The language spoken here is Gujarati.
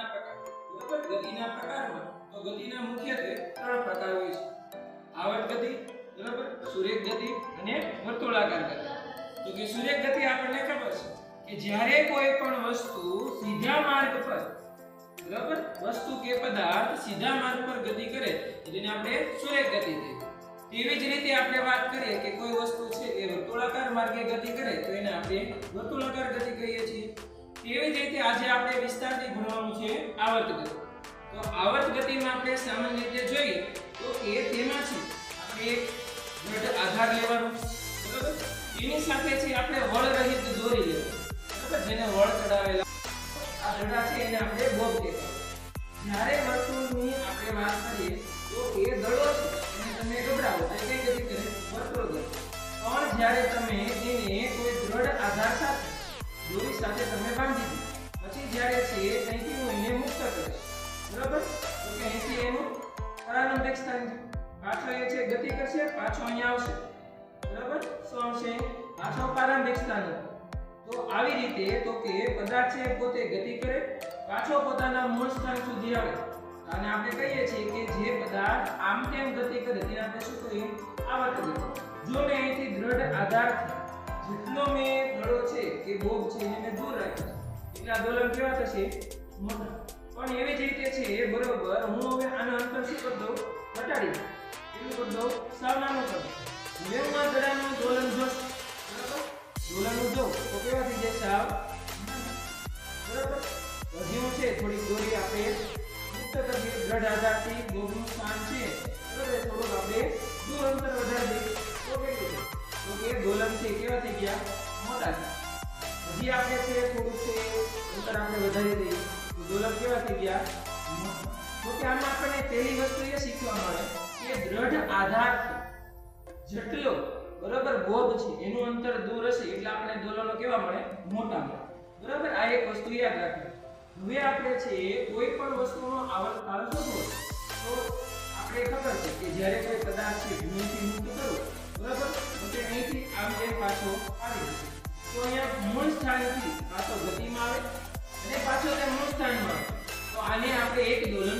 ગતિના પ્રકાર. ગતિના પ્રકારમાં તો ગતિના મુખ્યત્વે ત્રણ પ્રકાર હોય છે. આવર્ત ગતિ, બરાબર? સુરેખ ગતિ અને વર્તુળાકાર ગતિ. તો કે સુરેખ ગતિ આપણને ખબર છે કે જ્યારે કોઈ પણ વસ્તુ સીધા માર્ગ પર, બરાબર? વસ્તુ કે પદાર્થ સીધા માર્ગ પર ગતિ કરે, તો આપણે સુરેખ ગતિ કહીએ. એવી જ રીતે આપણે વાત કરીએ કે કોઈ વસ્તુ છે એ વર્તુળાકાર માર્ગે ગતિ કરે, તો એને આપણે વર્તુળાકાર ગતિ કહીએ છીએ. તેવી જ રીતે આજે આપણે વિસ્તારથી ભણવાનું છે આવર્ત ગતિ. તો આવર્ત ગતિમાં આપણે સામાન્ય રીતે જોઈએ તો એ તેમાં છે. આપણે એક દ્રઢ આધાર લેવાનો. બરાબર? એની સાથે છે આપણે વળ રહિત દોરી લેવાનું. બરાબર? જેને વળ ચડાવેલા. આ દડા છે એને આપણે બોબ કહેવાય. જ્યારે વર્તુળની સાથે તમે બાંધી દો. પછી જ્યારે છે અહીંથી હું એને મુક્ત કરીશ. બરાબર? તો કે એનું પ્રારંભિક સ્થાન પાછો એ છે, ગતિ કરશે, પાછો અહીંયા આવશે. બરાબર? શું આવશે? પાછો પ્રારંભિક સ્થાન તો આવી રીતે, તો કે પદાર્થ છે પોતે ગતિ કરે, પાછો પોતાના મૂળ સ્થાન સુધી આવે. અને આપણે કહીએ છીએ કે જે પદાર્થ આમ તેમ ગતિ કરે, તેને આપણે શું કહીએ આવર્ત ગતિ જો મેં અહીંથી દ્રઢ આધાર જેટલો મેં દડો છે કે બોબ છે એને દૂર રાખ્યો એટલે આ દોલન કેવા થશે? મોટા પણ એવી જ રીતે છે, એ બરોબર, હું હવે આનો અંતર શું કરી દઉં? ઘટાડી દઉં. કેટલું કરી દઉં? સાવ નાનું કરી દઉં. હવે દડાનું દોલન જોશ બરાબર? દોલન જો. તો કેવા થઈ જશે સાવ? બરાબર? હજી છે થોડીક દોરી આપણે મુક્ત કરીએ દ્રઢ આધારથી બોબનું સ્થાન છે. બરાબર? થોડુંક આપણે છે, કેવા થઈ ગયા? મોટા હજી આપણે છે થોડું છે અંતર આપણે વધારી દઈએ. તો દોલક કેવા થઈ ગયા? તો કે આમાં આપણને પહેલી વસ્તુ એ શીખવા મળે કે દ્રઢ આધાર જટલો, બરાબર બોબ છે. એનું અંતર દૂર હશે એટલે આપણે દોલનો કેવા મળે? મોટા મળે. બરાબર? આ એક વસ્તુ યાદ રાખવી હવે આપણે છે, કોઈ પણ વસ્તુનો આવર્તકાળ શોધવો છે. તો આપણે ખબર છે કે જ્યારે કોઈ પદાર્થ છે ભૂમિથી મુક્ત કરો બરાબર? તે અહીંથી પાછો તો અહીંયા મૂળ સ્થાનથી પાછો ગતિમાં આવે અને પાછો તે મૂળ સ્થાનમાં આવે. તો આને આપણે એક દોલન